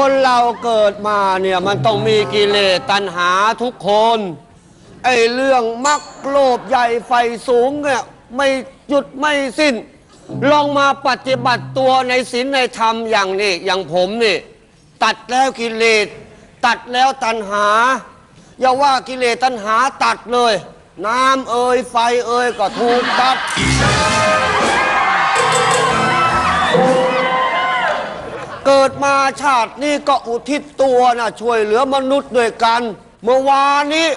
คนเราเกิดมาเนี่ยมันต้องมีกิเลสตัณหาทุกคน ไอ้เรื่องมักโลภใหญ่ไฟสูงเนี่ยไม่หยุดไม่สิ้น ลองมาปฏิบัติตัวในศีลในธรรมอย่างนี้อย่างผมนี่ ตัดแล้วกิเลสตัดแล้วตัณหา อย่าว่ากิเลสตัณหาตัดเลย น้ำเอ่ยไฟเอ่ยก็ถูกตัด เกิดมาชาตินี้ก็อุทิศตัวนะช่วยเหลือมนุษย์ด้วยกัน เมื่อวานนี้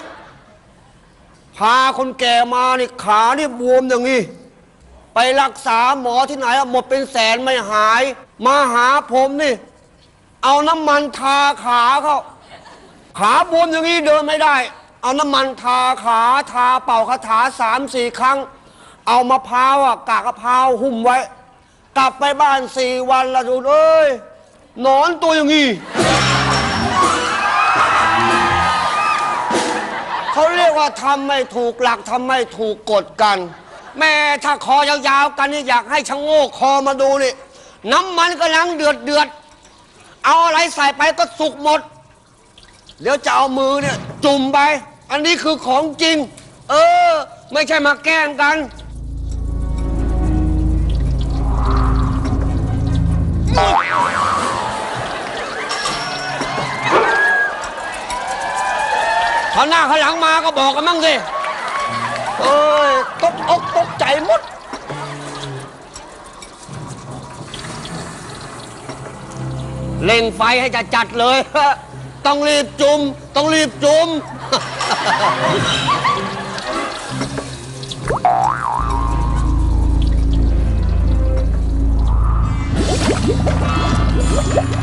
พาคนแก่มานี่ขานี่บวมอย่างนี้ ไปรักษาหมอที่ไหนอะหมดเป็นแสนไม่หาย มาหาผมนี่ เอาน้ำมันทาขาเขาขาบวมอย่างนี้เดินไม่ได้ เอาน้ำมันทาขาทาเป่าคาถาสามสี่ครั้ง เอามะพร้าวอะกากมะพร้าวหุ้มไว้ กลับไปบ้านสี่วันละดูเอ้ย นอนตัวอย่างนี้เขาเรียกว่าทำไม่ถูกหลักทำไม่ถูกกฎกัน แม่ถ้าคอยาวๆกันนี่อยากให้ชะโงกคอมาดูนี่ น้ำมันกำลังเดือดเดือดเอาอะไรใส่ไปก็สุกหมด เดี๋ยวจะเอามือเนี่ยจุ่มไป อันนี้คือของจริง เออ ไม่ใช่มาแกล้งกัน เขาหน้าเขาหลังมาก็บอกกันมั่งสิ เอ้ยตกอกตกใจหมด เล่งไฟให้จะจัดเลย ต้องรีบจุม ต้องรีบจุมดิ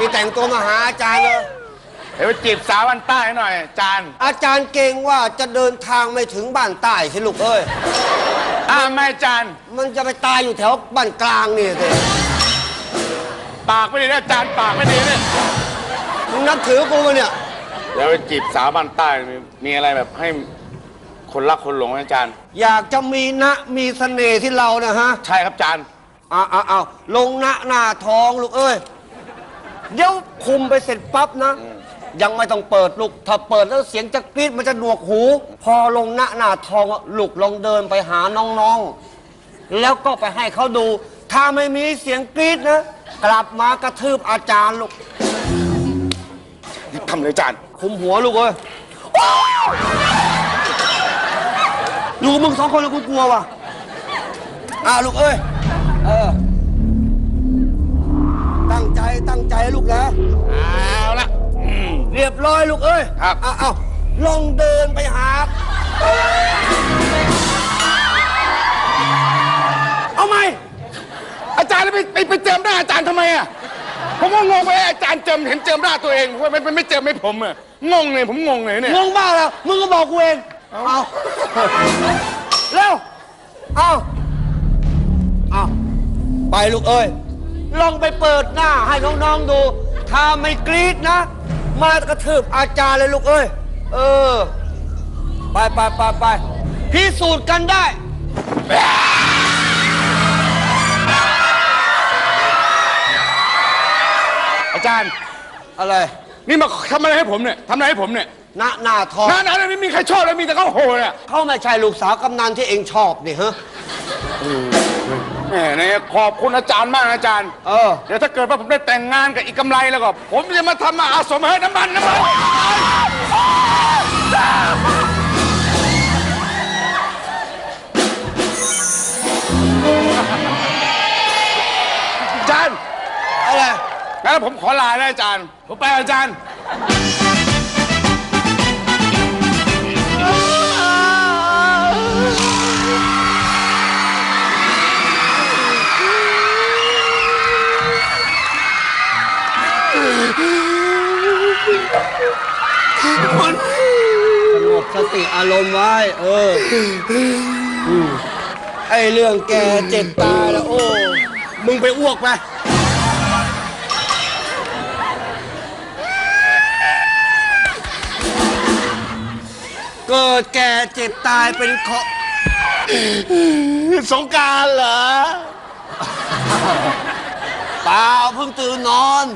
นี่แต่งตัวมาหาอาจารย์เลยเดี๋ยวไปจีบสาววันใต้หน่อยจานอาจารย์เก่งว่าจะเดินทางไม่ถึงบ้านใต้สิลูกเอ้ย อ้าวไม่จานมันจะไปตายอยู่แถวบ้านกลางนี่สิปากไม่ดีนะจานปากไม่ดีเนี่ยมึงนับถือกูมาเนี่ย เดี๋ยวไปจีบสาวบ้านใต้มีมีอะไรแบบให้คนรักคนหลงนะจานอยากจะมีนะมีเสน่ห์ที่เรานะฮะ ใช่ครับจานอ้าวอ้าวอ้าวลงหน้าหน้าทองลูกเอ้ย เดี๋ยวคุมไปเสร็จปั๊บนะ ยังไม่ต้องเปิดลูก ถ้าเปิดแล้วเสียงจะกรี๊ดมันจะหนวกหู พอลงหน้าหน้าทองอะลูกลองเดินไปหาน้องๆ แล้วก็ไปให้เขาดู ถ้าไม่มีเสียงกรี๊ดนะ กลับมากระทืบอาจารย์ลูก รีบทำเลยจานคุมหัวลูกเอ้ยอยู่กับมึงสองคนแล้วกูกลัวว่ะอ่าลูกเอ้ย ตั้งใจตั้งใจลูกนะ เอาละอืม เรียบร้อยลูกเอ้ยครับอ้าวอ้าวลองเดินไปหา เอาไหมอาจารย์แล้วไปไปไปเจิมหน้าอาจารย์ทำไมอะผมก็งงไปอาจารย์เจิมเห็นเจิมหน้าตัวเองว่าไม่ไม่ไม่เจิมให้ผมอะงงเลยผมงงเลยเนี่ยงงบ้าแล้ว มึงก็บอกกูเอง เอาเร็ว เอาเอาไปลูกเอ้ย ลองไปเปิดหน้าให้น้องๆดู ถ้าไม่กรี๊ดนะ มากระทืบอาจารย์เลยลูกเอ้ย เออ ไปไปไปไปพิสูจน์กันได้ อาจารย์ อะไรนี่มาทำอะไรให้ผมเนี่ยทำอะไรให้ผมเนี่ยหน้าหน้าทองหน้าหนาไม่มีใครชอบเลยมีแต่เขาโหยอะเขาไม่ใช่ลูกสาวกำนันที่เองชอบนี่ฮะ แหมเนี่ยขอบคุณอาจารย์มากนะอาจารย์ เออ เดี๋ยวถ้าเกิดว่าผมได้แต่งงานกับอีกกำไรแล้วก็ ผมจะมาทำมาอาสมให้น้ำมันน้ำมันอาจารย์อะไรงั้นผมขอลานะอาจารย์ ผมไปอาจารย์ สงบสติอารมณ์ไว้ เอออืมไอเรื่องแกเจ็บตายแล้วโอ้ มึงไปอ้วกไป เกิดแก่เจ็บตายเป็นเคราะห์สงกรารเหรอเปล่าเพิ่งตื่นนอน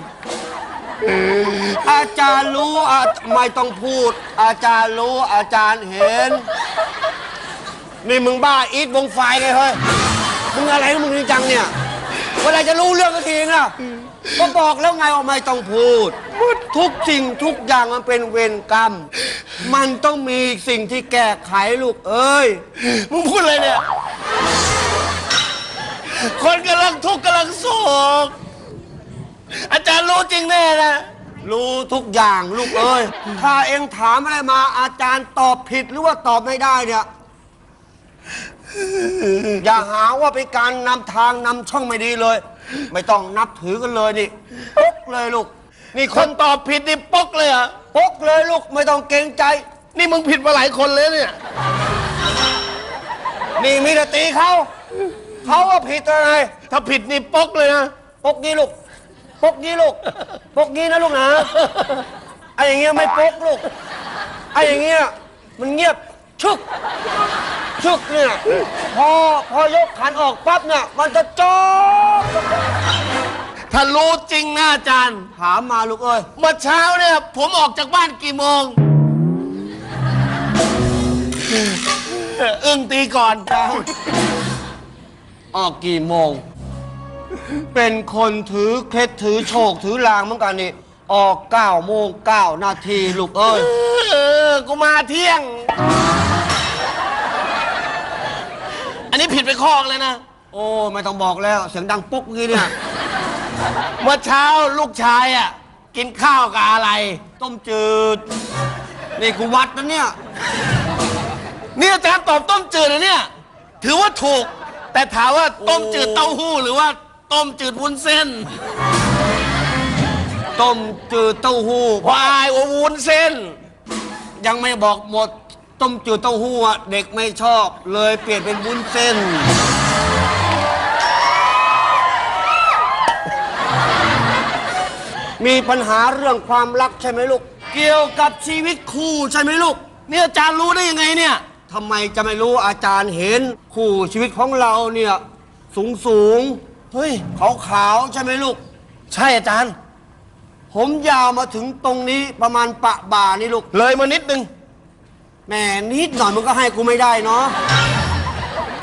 อาจารย์รู้อาไม่ต้องพูด อาจารย์รู้อาจารย์เห็น นี่มึงบ้าอีทวงไฟไงเฮ้ย มึงอะไรของมึงจริงจังเนี่ยเวลาจะรู้เรื่องก็ทีนะก็บอกแล้วไงว่าไม่ต้องพูด ทุกสิ่งทุกอย่างมันเป็นเวรกรรม มันต้องมีสิ่งที่แก้ไขลูกเอ้ย มึงพูดอะไรเนี่ย คนกำลังทุกข์กำลังโศ อาจารย์รู้จริงแน่นะรู้ทุกอย่างลูกเอ้ย ถ้าเองถามอะไรมาอาจารย์ตอบผิดหรือว่าตอบไม่ได้เนี่ย อย่าหาว่าเป็นการนำทางนำช่องไม่ดีเลย ไม่ต้องนับถือกันเลยนี่ปกเลยลูก นี่คนตอบผิดนี่ปกเลยเหรอะปกเลยลูกไม่ต้องเกรงใจ นี่มึงผิดมาหลายคนเลยเนี่ย นี่มีแต่ตีเขา เขาว่าผิดอะไร ถ้าผิดนี่ปกเลยนะปกนี้ลูก ปกนี้ลูกปกนี้นะลูกนะไอ้อย่างเงี้ยไม่ปกลูกไอ้อย่างเงี้ยมันเงียบชึกชึกเนี่ยพอพอยกขันออกปั๊บเนี่ยมันจะจบถ้ารู้จริงนะอาจารย์ ถามมาลูกเอ้ยเมื่อเช้าเนี่ยผมออกจากบ้านกี่โมง อึ้งตีก่อน ออกกี่โมง เป็นคนถือเคล็ดถือโชคถือลางเหมือนกันนี่ ออกเก้าโมงเก้านาทีลูกเอ้ย เออ กูมาเที่ยง อันนี้ผิดไปข้อเลยนะ โอ้ไม่ต้องบอกแล้ว เสียงดังปุ๊กเมื่อกี้เนี่ย เมื่อเช้าลูกชายอะ กินข้าวกับอะไร ต้มจืด นี่กูวัดนะเนี่ย นี่อาจารย์ตอบต้มจืดนะเนี่ย ถือว่าถูก แต่ถามว่าต้มจืดเต้าหู้หรือว่า ต้มจืดวุ้นเส้น ต้มจืดเต้าหู้วายว่าวุ้นเส้น ยังไม่บอกหมด ต้มจืดเต้าหู้อะเด็กไม่ชอบ เลยเปลี่ยนเป็นวุ้นเส้น มีปัญหาเรื่องความรักใช่ไหมลูก เกี่ยวกับชีวิตคู่ใช่ไหมลูกนี่อาจารย์รู้ได้ยังไงเนี่ย ทำไมจะไม่รู้อาจารย์เห็นคู่ชีวิตของเราเนี่ยสูงสูง เฮ้ย ขาวขาวๆใช่ไหมลูก ใช่อาจารย์ ผมยาวมาถึงตรงนี้ประมาณปะบ่านี่ลูกเลยมานิดนึง แหมนิดหน่อยมันก็ให้กูไม่ได้เนาะ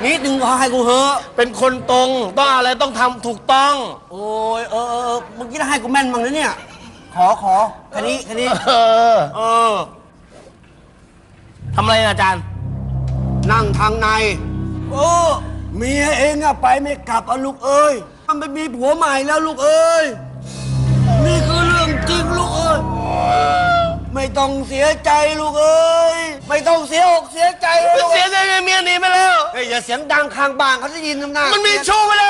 นิดนึงก็ให้กูเหอะ เป็นคนตรงต้องอะไรต้องทำถูกต้อง โอ้ยเออเออเออเมื่อกี้ให้กูแม่นมั้งนะเนี่ย ขอขอแค่นี้แค่นี้ เออเออ ทำอะไรนะอาจารย์ นั่งทางในโอ้ เมียเองอะไปไม่กลับอะลูกเอ้ยมันไปมีผัวใหม่แล้วลูกเอ้ย นี่คือเรื่องจริงลูกเอ้ย ไม่ต้องเสียใจลูกเอ้ย ไม่ต้องเสียอกเสียใจเลยลูกเสียใจไงเมียหนีไปแล้ว เฮ้ยอย่าเสียงดังข้างบ้านเขาจะยินน้ำหน้ามันมีชู้ไปแล้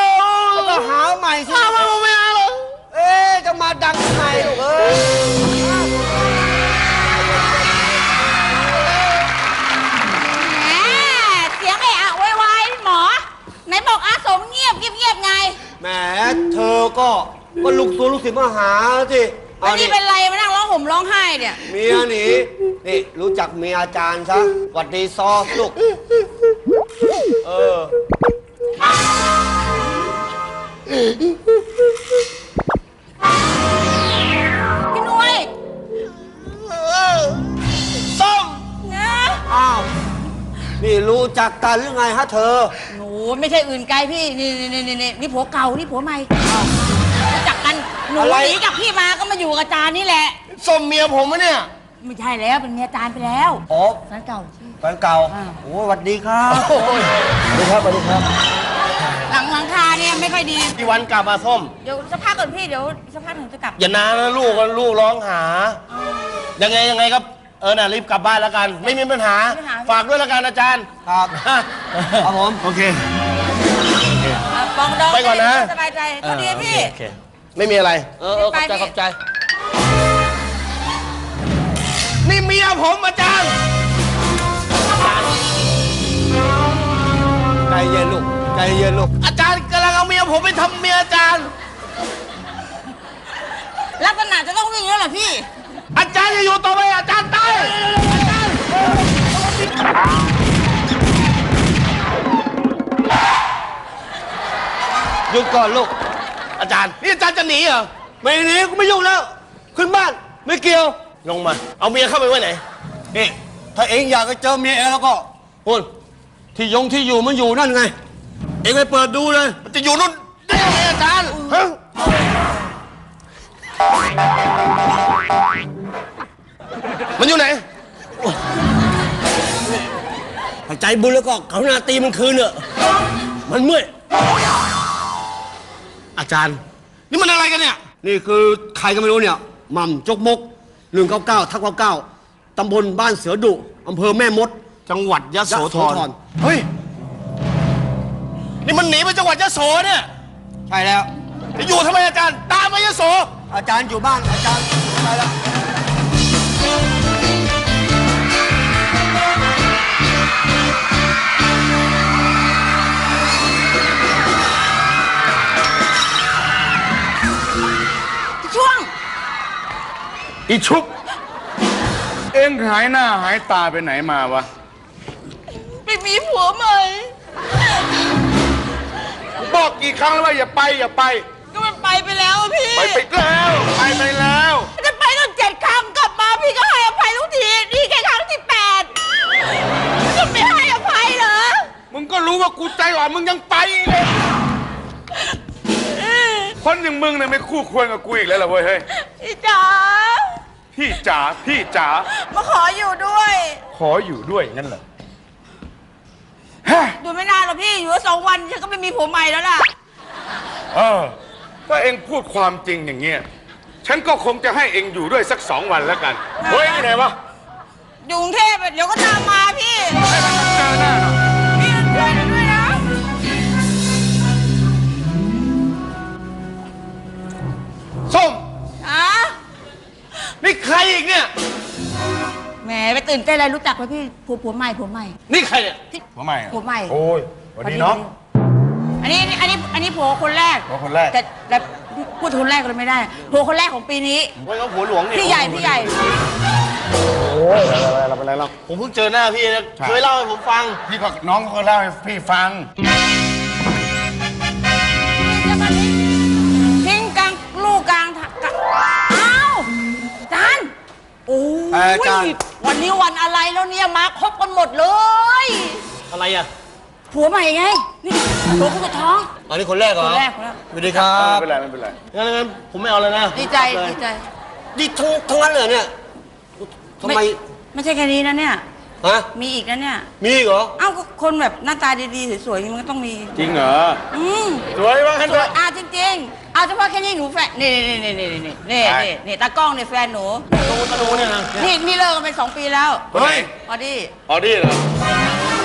วก็หาใหม่สิ อ้าวมันไม่เอาหรอก เอ๊ะจะมาดังทำไมลูกเอ้ย ก็ก็ลูกตัวลูกศิษย์มาหาสิแล้เอาวนี่นี่เป็นไรมานั่งร้องห่มร้องไห้เนี่ย เมียหนีนี่รู้จักเมียอาจารย์ซะหวัดดีซอฟลูกเออพี่นุ้ยส้มนะอ้าวนี่รู้จักกันหรือไงฮะเธอ หนูไม่ใช่อื่นไกลพี่ นี่นี่นี่นี่นี่นี่ผัวเก่า นี่ผัวใหม่รู้จักกัน หนูอะไร หนีจากพี่มาก็มาอยู่กับอาจารย์นี่แหละ ส้มเมียผมมะเนี่ย ไม่ใช่แล้วเป็นเมียอาจารย์ไปแล้วอ๋อแฟนเก่าที่แฟนเก่าอ่า โอ้สวัสดีครับสวัสดีครับสวัสดีครับหลังหลังคาเนี่ยไม่ค่อยดี กี่วันกลับมาส้ม เดี๋ยวสักพักก่อนพี่เดี๋ยวสักพักหนึ่งจะกลับอย่านานนะลูกก็ลูกร้องหายังไงยังไงก็เออน่ะรีบกลับบ้านแล้วกัน ไม่มีปัญหา ไม่มีปัญหา ฝากด้วยแล้วกันอาจารย์ครับ ครับผม โอเคอะปองดองไปก่อนนะ สบายใจก็ดีพี่ โอเค ไม่มีอะไร เออเออขอบใจไปพี่ขอบใจยผมอาจารย์ใจเย็นลูกใจเย็นลูก อาจารย์กำลังเอาเมียผมไปทำเมียอาจารย์ ลักษณะจะต้องวิ่งแล้วเหรอพี่ อาจารย์จะอยู่ต่อไปอาจารย์ตายอาจารย์หยุดก่อนลูก อาจารย์ นี่อาจารย์จะหนีเหรอไม่หนีกูไม่ยุ่งแล้ว ขึ้นบ้านไม่เกี่ยว ลงมา เอาเมียเข้าไปไว้ไหน นี่ ถ้าเองอยากจะเจอเมียเองแล้วก็คุณที่ยงที่อยู่มันอยู่นั่นไง เองไปเปิดดูเลย มันจะอยู่นู่นได้ยังไงอาจารย์ฮะมันอยู่ไหน ถ้าใจบุญแล้วก็กรุณาตีมันคืนเนอะมันเมื่อย อาจารย์ นี่มันอะไรกันเนี่ย นี่คือใครก็ไม่รู้เนี่ยหม่ำจกมก199ทัก99ตำบลบ้านเสือดุอำเภอแม่มดจังหวัดยะโสธยะโสรธรเฮ้ย นี่มันหนีไปจังหวัดยะโสเนี่ยใช่แล้วจะอยู่ทำไมอาจารย์ ตามไปยะโส อาจารย์อยู่บ้านอาจารย์ไปแล้ว อีชุบ เอ็งหายหน้าหายตาไปไหนมาวะ ไปมีผัวใหม่ บอกกี่ครั้งแล้วว่าอย่าไปอย่าไป ก็มันไปไปแล้วอะพี่ ไปไปแล้ว ไปไปแล้ว จะไปตั้งเจ็ดครั้งกลับมาพี่ก็ให้อภัยทุกทีนี่แค่ครั้งที่แปดจะไม่ให้อภัยเหรอ มึงก็รู้ว่ากูใจอ่อนมึงยังไปอีกเลย คนอย่างมึงเนี่ยไม่คู่ควรกับกูอีกแล้วเหรอเว้ยเฮ้ย พี่จ๋า พี่จ๋าพี่จ๋ามาขออยู่ด้วย ขออยู่ด้วยงั้นเหรอฮะอยู่ไม่นานหรอกพี่อยู่สองวันฉันก็ไม่มีผัวใหม่แล้วล่ะ เออถ้าเอ็งพูดความจริงอย่างเงี้ยฉันก็คงจะให้เอ็งอยู่ด้วยสักสองวันแล้วกันเฮ้ยที่ไหนวะอยู่กรุงเทพอะเดี๋ยวก็ตามมาพี่ให้มันเจอหน้าหน่อยพี่ช่วยหนูด้วยนะส้มอะ นี่ใครอีกเนี่ย แหมไปตื่นเต้นอะไรรู้จักไหมพี่ผัวผัวใหม่ผัวใหม่นี่ใครเนี่ยพี่ทำไมอะผัวใหม่โอ้ยสวัสดีน้อง อันนี้อันนี้อันนี้ผัวคนแรกผัวคนแรก แต่แต่พูดคนแรกเลยไม่ได้ผัวคนแรกของปีนี้ว่าเขาหัวหลวงนี่พี่ใหญ่พี่ใหญ่เราเป็นไรเรา ผมเพิ่งเจอหน้าพี่นะ ใช่ เคยเล่าให้ผมฟัง พี่ก็น้องเขาก็เล่าให้พี่ฟัง โอ้เอ่อจานยวันนี้วันอะไรแล้วเนี่ยมาครบกันหมดเลย อะไรอะผัวใหม่ไง นี่ผัวคนสุดท้อง อันนี้คนแรกเหรอคนแรกคนแรก สวัสดีครัไม่บเป็นไรไม่เป็นไร งั้นงั้นผมไม่เอาแล้วนะดีใจดีใจนี่ทั้งทั้งนั้นเลยเนี่ยทำไมไม่ใช่แค่นี้นะเนี่ย ฮะมีอีกนะเนี่ย มีอีกเหรอเอ้าก็คนแบบหน้าตาดีๆสวยๆมันก็ต้องมี จริงเหรอ อืมสวยว่างั้นสเถวยอะอะจริง ๆ เอาเฉพาะแค่นี้หนูแฟนนี่นี่นี่นี่นี่นี่นี่ใช่นี่นี่ตากล้องเนี่ยแฟนหนูตูตะดูเนี่ยนะนี่นี่เลิกกันไปสองปีแล้วคนไหนพอดีออดี้เหรอ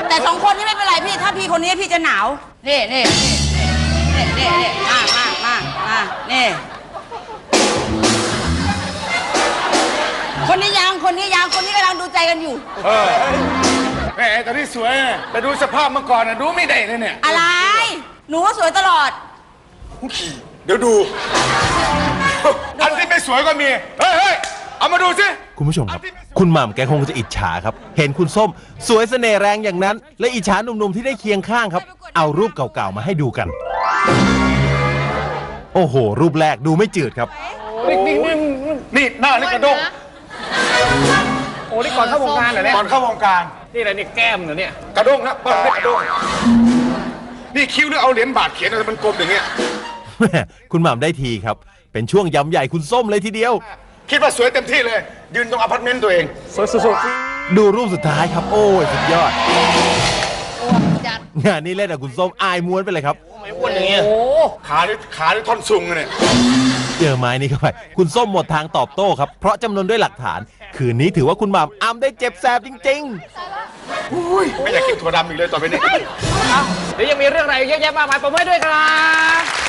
แต่สองคนนี่ไม่เป็นไรพี่ ถ้าพี่คนนี้พี่จะหนาวนี่นี่นี่นี่นี่มามามามานี่คนนี้ยังคนนี้ยังคนนี้กำลังดูใจกันอยู่เออแหมตอนนี้สวยนะแต่ดูสภาพเมื่อก่อนนะดูไม่ได้เลยเนี่ยอะไร หนูก็สวยตลอด เดี๋ยวดู อันที่ไม่สวยก็มี เฮ้ยเฮ้ยเอามาดูสิ คุณผู้ชมครับ คุณหม่ำแกคงจะอิจฉาครับ เห็นคุณส้ม สวยเสน่ห์แรงอย่างนั้น และอิจฉาหนุ่มๆที่ได้เคียงข้างครับ เอารูปเก่าๆมาให้ดูกัน โอ้โห รูปแรกดูไม่จืดครับ นี่หน้านี่กระด้งโอ้นี่ก่อนเข้าวงการเหรอเนี่ยก่อนเข้าวงการ นี่อะไรนี่แก้มเหรอเนี่ย กระด้งนะเปิดได้กระด้ง นี่คิ้วนี่เอาเหรียญบาทเขียนอะไรมันกลมอย่างเงี้ย แม่คุณหม่ำได้ทีครับ เป็นช่วงยำใหญ่คุณส้มเลยทีเดียว คิดว่าสวยเต็มที่เลย ยืนตรงอพาร์ตเมนต์ตัวเอง สวยสุดดูรูปสุดท้ายครับ โอ้ยสุดยอดงานนี้เล่นกับคุณส้มอายม้วนไปเลยครับ ๆไม่อ้วนอย่างเงี้ยขาที่ขาที่ท่อนซุงอะเนี่ย เจอไม้นี้เข้าไปคุณส้มหมดทางตอบโต้ครับ เพราะจำนวนด้วยหลักฐาน คืนนี้ถือว่าคุณหม่ำอำได้เจ็บแสบจริง ๆ ไม่อยากกินถั่วดำอีกเลยต่อไปนี้ เดี๋ยวยังมีเรื่องอะไรเยอะแยะมากมายผมให้ด้วยครับ